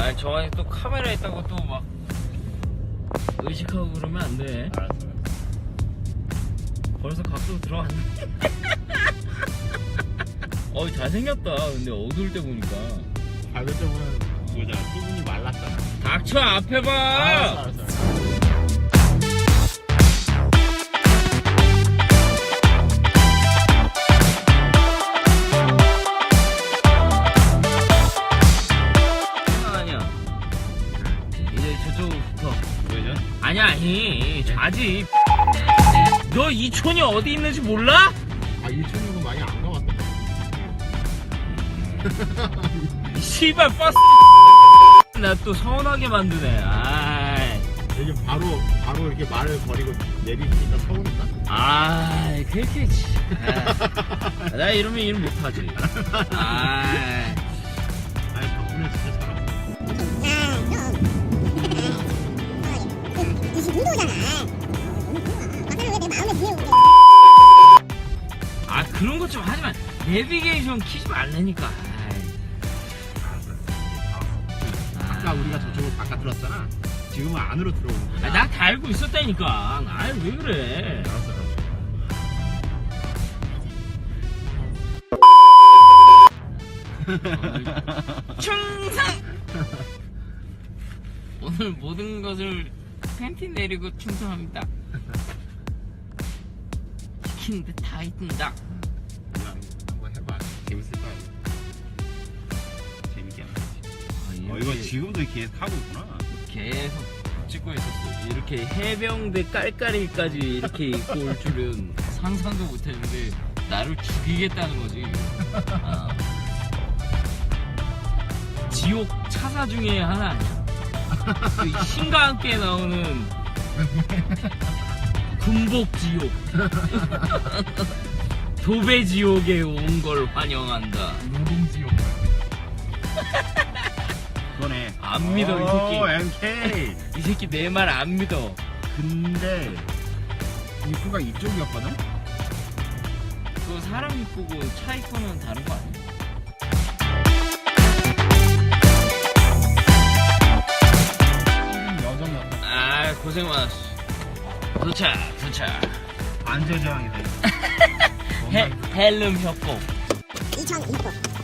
아, 저 안에 또 카메라 있다고 또 막 의식하고 그러면 안 돼. 알았어. 벌써 각도 들어왔네. 어이, 잘생겼다. 근데 어두울 때 보니까. 밝을 때 보면 그거잖아. 수분이 말랐잖아. 닥쳐, 앞에 봐! 알았어, 알았어. 알았어. 아니야, 아니. 좌지. 너 이촌이 어디 있는지 몰라? 아, 이천육은 많이 안 가봤다. 이 씨발 버스. 나 또 서운하게 만드네. 아이. 여기 바로, 바로 이렇게 말을 버리고 내리니까 서우니까. 아이, 그렇게. 치. 아, 나 이러면 일 못하지. 아이. 아, 그런 것 좀 하지만, 내비게이션 키지 말라니까. 아까 우리가 저쪽으로 바깥 들었잖아. 지금은 안으로 들어오는 거야. 아, 나다 알고 있었다니까. 아이, 왜 그래. 알았어, 알았어. 충성! 오늘 모든 것을 팬티 내리고 충성합니다. 시키는데 다. 그냥 한번 해봐. 재밌을 거야. 재밌게 하는 거지. 어, 이거 지금도 계속 하고 있구나. 계속 찍고 있었어. 이렇게 해병대 깔깔이까지 이렇게 입고 올 줄은 상상도 못 했는데 나를 죽이겠다는 거지. 아. 지옥 차사 중에 하나 아니야? 그 신과 함께 나오는 군복 지옥. 도배 지옥에 온 걸 환영한다. 노동지옥. 그거네. 안 믿어, 이 새끼. MK. 이 새끼 내 말 안 믿어. 근데 입구가 이쪽이었거든. 그 사람 이쁘고 차 이쁘면 다른 거 아니야? 여정이었다. 아 고생 많았어. 도착 도착. 안저저항이다. 헬 헬름 협곡. 2006번.